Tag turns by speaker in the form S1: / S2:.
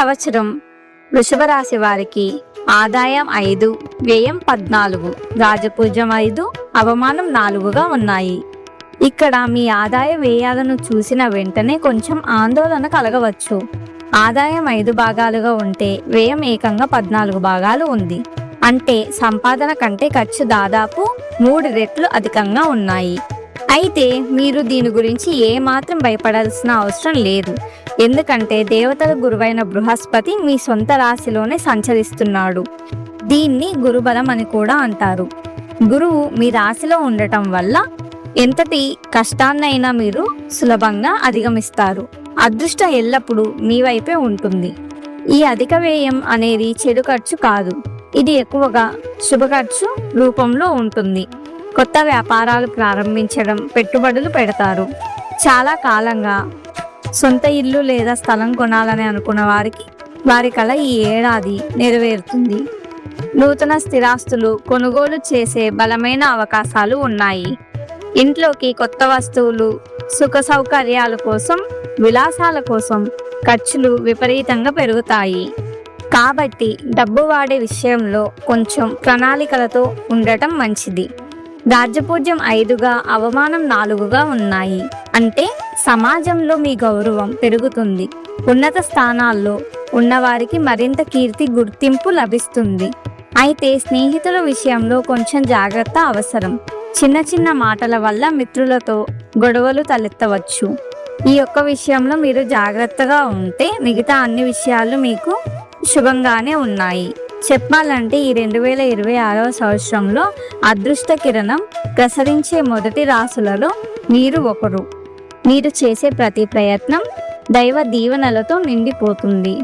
S1: సంవత్సరం వృషభ రాశి వారికి ఆదాయం ఐదు వ్యయం పద్నాలుగు రాజపూజ్యం ఐదు అవమానం నాలుగుగా ఉన్నాయి. ఇక్కడ మీ ఆదాయ వ్యయాలను చూసిన వెంటనే కొంచెం ఆందోళన కలగవచ్చు. ఆదాయం ఐదు భాగాలుగా ఉంటే వ్యయం ఏకంగా పద్నాలుగు భాగాలు ఉంది. అంటే సంపాదన కంటే ఖర్చు దాదాపు మూడు రెట్లు అధికంగా ఉన్నాయి. అయితే మీరు దీని గురించి ఏమాత్రం భయపడాల్సిన అవసరం లేదు. ఎందుకంటే దేవతల గురువైన బృహస్పతి మీ సొంత రాశిలోనే సంచరిస్తున్నాడు. దీన్ని గురుబలం అని కూడా అంటారు. గురువు మీ రాశిలో ఉండటం వల్ల ఎంతటి కష్టాన్నైనా మీరు సులభంగా అధిగమిస్తారు. అదృష్టం ఎల్లప్పుడూ మీ వైపే ఉంటుంది. ఈ అధిక వ్యయం అనేది చెడు ఖర్చు కాదు. ఇది ఎక్కువగా శుభ ఖర్చు రూపంలో ఉంటుంది. కొత్త వ్యాపారాలు ప్రారంభించడం పెట్టుబడులు పెడతారు. చాలా కాలంగా సొంత ఇల్లు లేదా స్థలం కొనాలని అనుకున్న వారికి వారి కళ ఈ ఏడాది నెరవేరుతుంది. నూతన స్థిరాస్తులు కొనుగోలు చేసే బలమైన అవకాశాలు ఉన్నాయి. ఇంట్లోకి కొత్త వస్తువులు సుఖ సౌకర్యాల కోసం విలాసాల కోసం ఖర్చులు విపరీతంగా పెరుగుతాయి. కాబట్టి డబ్బు వాడే విషయంలో కొంచెం ప్రణాళికలతో ఉండటం మంచిది. రాజ్యపూజ్యం ఐదుగా అవమానం నాలుగుగా ఉన్నాయి. అంటే సమాజంలో మీ గౌరవం పెరుగుతుంది. ఉన్నత స్థానాల్లో ఉన్నవారికి మరింత కీర్తి గుర్తింపు లభిస్తుంది. అయితే స్నేహితుల విషయంలో కొంచెం జాగ్రత్త అవసరం. చిన్న చిన్న మాటల వల్ల మిత్రులతో గొడవలు తలెత్తవచ్చు. ఈ యొక్క విషయంలో మీరు జాగ్రత్తగా ఉంటే మిగతా అన్ని విషయాలు మీకు శుభంగానే ఉన్నాయి. చెప్పాలంటే ఈ రెండు వేల ఇరవై ఆరవ సంవత్సరంలో అదృష్ట కిరణం ప్రసరించే మొదటి రాసులలో మీరు ఒకరు. మీరు చేసే ప్రతి ప్రయత్నం దైవ దీవెనలతో నిండిపోతుంది.